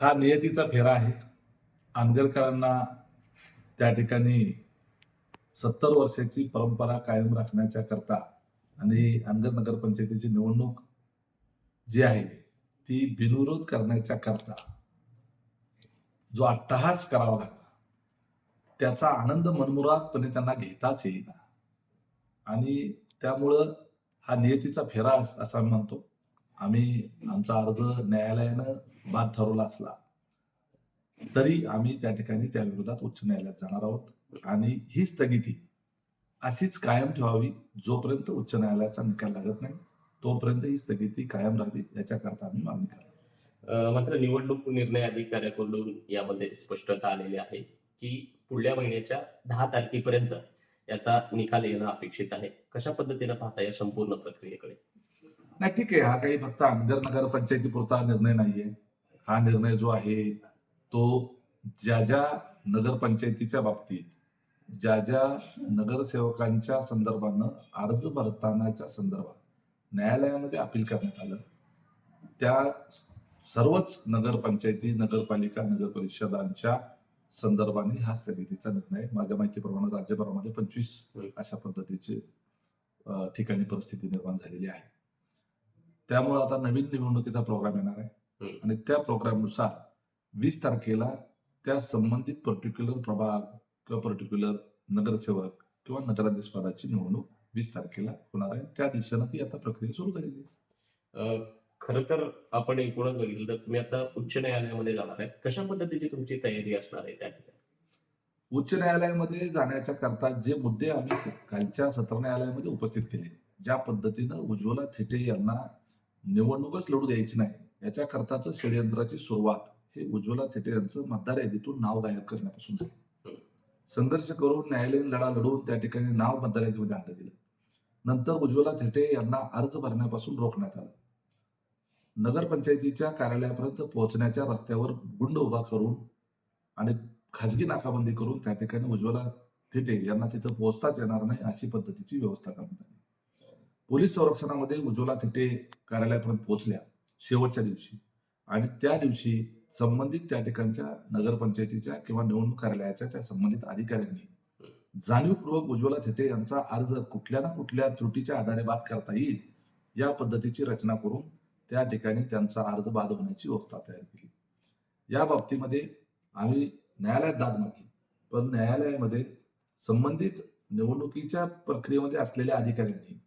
हा नियतीचा फेरा आहे. आंबेडकरांना त्या ठिकाणी सत्तर वर्षाची परंपरा कायम राखण्याच्या करता आणि आंगर नगरपंचायतीची निवडणूक जी आहे ती बिनविरोध करण्याच्या करता जो अट्टहास करावा लागला त्याचा आनंद मनमुरादपणे त्यांना घेताच येईना. आणि त्यामुळं हा नियतीचा फेरा अस- असा म्हणतो. आम्ही आमचा अर्ज न्यायालयानं बाद ठरवला असला तरी आम्ही त्या ठिकाणी त्या विरोधात उच्च न्यायालयात जाणार आहोत. आणि ही स्थगिती अशीच कायम ठेवावी जोपर्यंत उच्च न्यायालयाचा निकाल लागत नाही तोपर्यंत ही स्थगिती कायम राहावी याच्याकरता आम्ही मागणी करतो. मात्र निवडणूक निर्णय अधिकाऱ्याकडून यामध्ये स्पष्टता आलेली आहे की पुढल्या महिन्याच्या दहा तारखेपर्यंत याचा निकाल येणं अपेक्षित आहे. कशा पद्धतीनं पाहता या संपूर्ण प्रक्रियेकडे? नाही ठीक आहे. हा काही फक्त आंगर नगर पंचायती पुरता निर्णय नाहीये. हा निर्णय जो आहे तो ज्या ज्या नगरपंचायतीच्या बाबतीत ज्या ज्या नगरसेवकांच्या संदर्भानं अर्ज भरतानाच्या संदर्भात न्यायालयामध्ये अपील करण्यात आलं त्या सर्वच नगरपंचायती नगरपालिका नगर परिषदांच्या संदर्भाने हा स्थगितीचा निर्णय माझ्या माहितीप्रमाणे राज्यभरामध्ये पंचवीस अशा पद्धतीचे ठिकाणी परिस्थिती निर्माण झालेली आहे. त्यामुळे आता नवीन निवडणुकीचा प्रोग्राम येणार आहे. आणि त्या प्रोग्रामनुसार वीस तारखेला त्या संबंधित पर्टिक्युलर प्रभाग किंवा पर्टिक्युलर नगरसेवक किंवा नगराध्यक्ष पदाची निवडणूक वीस तारखेला होणार आहे. त्या दिशेनं ती आता प्रक्रिया सुरू झालेली आहे. खरं तर आपण एकूणच बघितलं तर तुम्ही आता उच्च न्यायालयामध्ये जाणार आहे. कशा पद्धतीची तुमची तयारी असणार आहे त्या ठिकाणी? उच्च न्यायालयामध्ये जाण्याच्या करता जे मुद्दे आम्ही कालच्या सत्र न्यायालयामध्ये उपस्थित केले ज्या पद्धतीनं उज्ज्वला थिटे यांना निवडणूकच लढू द्यायची नाही याच्या करताच षडयंत्राची सुरुवात. हे उज्ज्वला थेटे यांचं मतदार यादीतून नाव गायब करण्यापासून झाली. संघर्ष करून न्यायालयीन लढा लढवून त्या ठिकाणी नाव मतदार यादीमध्ये आणलं गेलं. नंतर उज्ज्वला थेटे यांना अर्ज भरण्यापासून रोखण्यात आलं. नगरपंचायतीच्या कार्यालयापर्यंत पोहोचण्याच्या रस्त्यावर गुंड उभा करून आणि खाजगी नाकाबंदी करून त्या ठिकाणी उज्ज्वला थेटे यांना तिथं पोहोचताच येणार नाही अशी पद्धतीची व्यवस्था करण्यात आली. पोलीस संरक्षणामध्ये उज्ज्वला थेटे कार्यालयापर्यंत पोहोचल्या. शेवटच्या दिवशी. आणि त्या दिवशी संबंधित त्या ठिकाणच्या नगरपंचायतीच्या किंवा निवडणूक कार्यालयाच्या त्या संबंधित अधिकाऱ्यांनी जाणीवपूर्वक उज्ज्वला थेटे यांचा अर्ज कुठल्या ना कुठल्या त्रुटीच्या आधारे बाद करता येईल या पद्धतीची रचना करून त्या ठिकाणी त्यांचा अर्ज बाद होण्याची व्यवस्था तयार केली. या बाबतीमध्ये आम्ही न्यायालयात दाद मागली. पण न्यायालयामध्ये संबंधित निवडणुकीच्या प्रक्रियेमध्ये असलेल्या अधिकाऱ्यांनी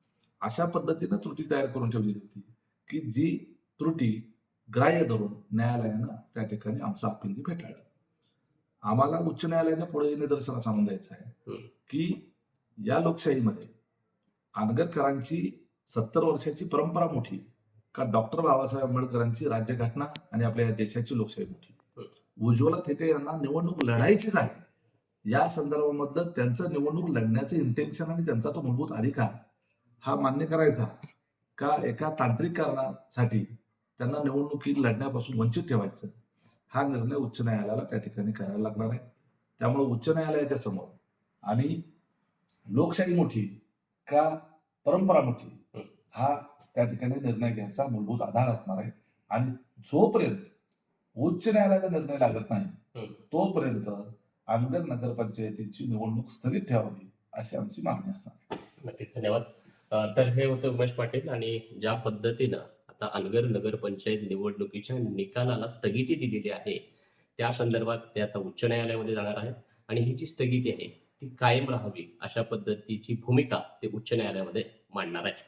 अशा पद्धतीनं त्रुटी तयार करून ठेवलेली होती की जी त्रुटी ग्राह्य धरून न्यायालयानं त्या ठिकाणी आमचं अपील फेटाळलं. आम्हाला उच्च न्यायालयाच्या पुढे निदर्शनास आणून द्यायचं आहे. की या लोकशाहीमध्ये आंबेडकरांची सत्तर वर्षाची परंपरा मोठी का डॉक्टर बाबासाहेब आंबेडकरांची राज्यघटना आणि आपल्या या देशाची लोकशाही मोठी? उज्ज्वला थिटे यांना निवडणूक लढायचीच आहे. या संदर्भामधलं त्यांचं निवडणूक लढण्याचं इंटेन्शन आणि त्यांचा तो मूलभूत अधिकार हा मान्य करायचा का एका तांत्रिक कारणासाठी त्यांना निवडणुकीत लढण्यापासून वंचित ठेवायचं. हा निर्णय उच्च न्यायालयाला त्या ठिकाणी करायला लागणार आहे. त्यामुळे उच्च न्यायालयाच्या समोर आणि लोकशाही मोठी का परंपरा मोठी हा. त्या ठिकाणी निर्णय घ्यायचा मूलभूत आधार असणार आहे. आणि जोपर्यंत उच्च न्यायालयाचा निर्णय लागत नाही. तोपर्यंत आंगर नगरपंचायतीची निवडणूक स्थगित ठेवावी अशी आमची मागणी असणार नक्कीच धन्यवाद. तर हे होते उमेश पाटील आणि ज्या पद्धतीनं आता अलगर नगर पंचायत निवडणुकीच्या निकालाला स्थगिती दिलेली आहे. त्या संदर्भात ते आता उच्च न्यायालयामध्ये जाणार आहेत आणि ही जी स्थगिती आहे ती कायम राहावी अशा पद्धतीची भूमिका ते उच्च न्यायालयामध्ये मांडणार आहेत.